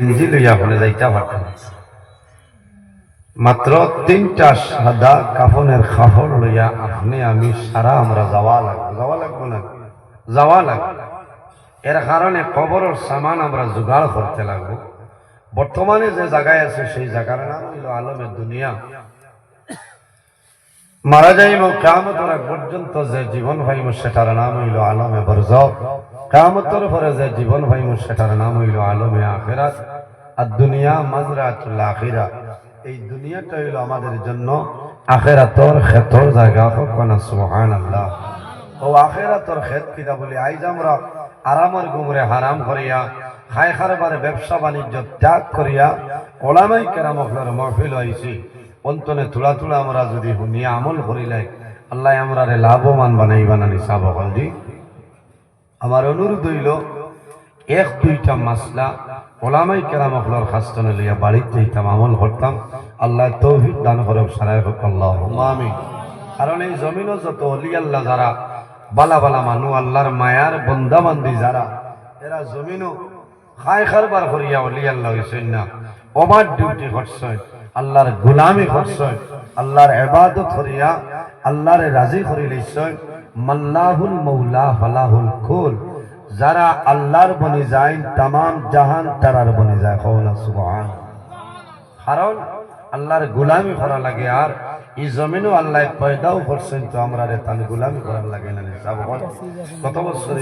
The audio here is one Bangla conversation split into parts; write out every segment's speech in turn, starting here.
গেঞ্জি লইয়া আপনি যাইতে পারতেন মাত্র তিনটা সাদা কাফনের কাপড় লইয়া আপনি, আমি, সারা আমরা যাওয়া লাগবো। যাওয়া লাগবো না? যাওয়া লাগবে। এর কারণে কবরের সামান আমরা জোগাড় করতে লাগবো। বর্তমানে যে জায়গায় আছে, সেই জায়গার নাম হইল আলমের দুনিয়া। মারা যাইব কামতর আগ পর্যন্ত যে জীবন ভাইম সেটার নাম হইল আলমে বরজ কামতর পরে যে জীবন ভাইম, সেটার নাম হইল আলমে আখেরাত, আর দুনিয়া মাজরাতুল আখিরা। এই দুনিয়াটা হইল আমাদের জন্য আখেরাতর ক্ষেতর জায়গা হোক না সুহান আল্লাহ ও আখেরাতর ক্ষেত কিনা বলি, আইজ আমরা আরামের গুমরে হারাম করিয়া খাই খারবারে ব্যবসা বাণিজ্য ত্যাগ করিয়া, ওলামাই কেরামকলার মহফিল হয়েছি অন্তনে তুলা তুলা আমরা যদি শুনিয়া আমল করিলে আল্লাহ আমরা লাভবান বানাই বানানি চাব জি আমার অনুরোধ হইল, এক, দুইটা মাসলা ওলামাই কেরাম কেরামকলার খাস্তনে লইয়া বাড়িতে যেতাম আমল করতাম। আল্লাহ তৌহিদ দান করে সারাই আল্লাহ আমি কারণ এই জমিনও যত অলি, আল্লাহ যারা, বালা বালা মানু, আল্লাহর মায়ার বন্দাবান্দি যারা, এরা জমিনও খাই খারবার করিয়া অলি, আল্লাহ হইছেন না। ওভার ডিউটি করছেন, আল্লাহর গুলামি করছেন, আল্লাহর এবাদত করিয়া, আল্লাহরে রাজি করি লইছেন। মাল্লাহুল মৌলা ফালাহুল কুল। যারা আল্লাহর বনি যায় তাম জাহান তারার বনি যায়। কারণ আল্লাহর গুলামি করা লাগে আর এই জমিনও আল্লাহ পয়দাও করছেন, তো আমরা তাহলে গুলামি করার লাগে না কত বছর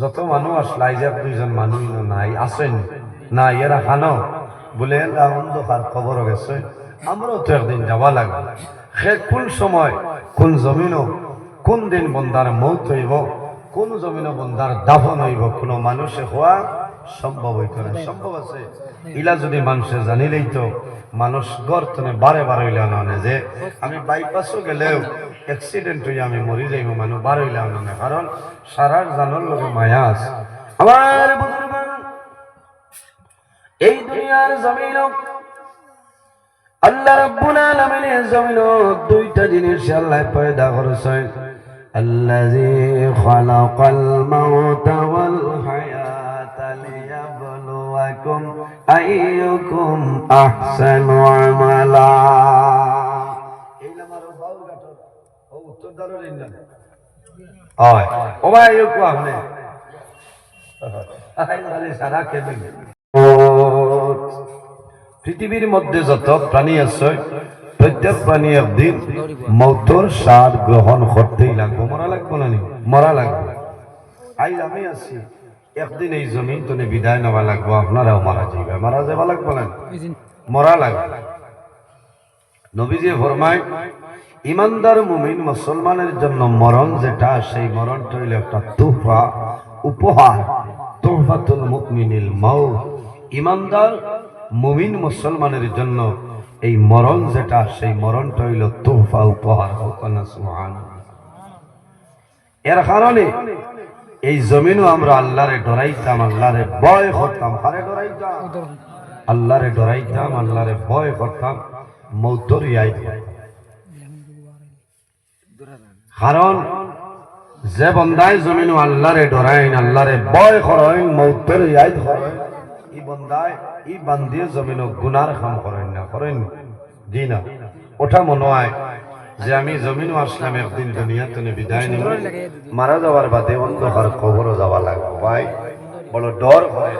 যত মানুষ আসলে আইজাব দুইজন মানুষ নাই আসেন না এরা খানো। বলে অন্ধকার খবর গেছে, আমরাও তো একদিন যাওয়া লাগবে। সে কোন সময় কোন জমিনও কোন দিন বন্দার মৌত হইব, কোন জমিনও বন্দার দাফন হইব, কোন মানুষে হওয়া সম্ভব হইতো না। সম্ভব আছে। ইলা যদি মানুষে জানিলেই তো মানুষ গর্তনে বারে বারে হইলে আনে যে, আমি বাইপাসও গেলেও অ্যাক্সিডেন্ট হয়ে আমি মরি যাইব, মানুষ বার হইলে আনে কারণ সারার জানার লোকে মায়া আছে। আমার এই দুনিয়ার জমিন আল্লাহ রাব্বুল আলামিনের জমিন দুইটা জিনিস আল্লাহ পয়দা করেছেন। আল্লাযী খালাকাল মাউতা ওয়াল হায়াতা লিয়াবলুয়াকুম আইয়ুকুম আহসানু আমালা। এইলামার বাউল গাটর ও, উত্তর দারুল ইন্না হয়। ও ভাই ইউকু আপনি? আই সারা কেবিন। পৃথিবীর মধ্যে যত প্রাণী আছে, প্রত্যেক প্রাণী একদিন মৌতর স্বাদ গ্রহণ করতেই লাগবো। মরা লাগবো না? মরা লাগবে। আইজ আমি আছি। একদিন এই জমিন তো বিদায় নেওয়া লাগবো। আপনারাও মারা যাইবে। মারা যাবা লাগবো না মরা লাগবে। নবীজি ফরমায়, ইমানদার মুমিন মুসলমানের জন্য মরণ যেটা, সেই মরণটা হইল একটা তুফা উপহার। তুফাতুল মুকমিনিল মাউত। ইমানদার মুমিন মুসলমানের জন্য এই মরণ যেটা, সেই মরণটা হইল তোহফা, উপহার এর কারণে এই জমিনও আমরা আল্লাহরে ডরাইতাম, আল্লাহরে ভয় করতাম। আল্লাহরে ডরাইতাম, আল্লাহরে ভয় করতাম। মৌতর কারণ যে বন্দায় জমিনও আল্লাহরে ডরাইন, আল্লাহরে ভয় করেন মৌতর করেন ই বন্দায়, ই বান্দিয়ে জমিন গুনার কাম করেন না করেন দি না ওঠা মনে হয় যে আমি জমিন আসলাম একদিন দুনিয়া তুমি বিদায় নিব মারা যাওয়ার বাদে অন্ধকার কবরও যাওয়া লাগবে, ভাই। বড় ডর করে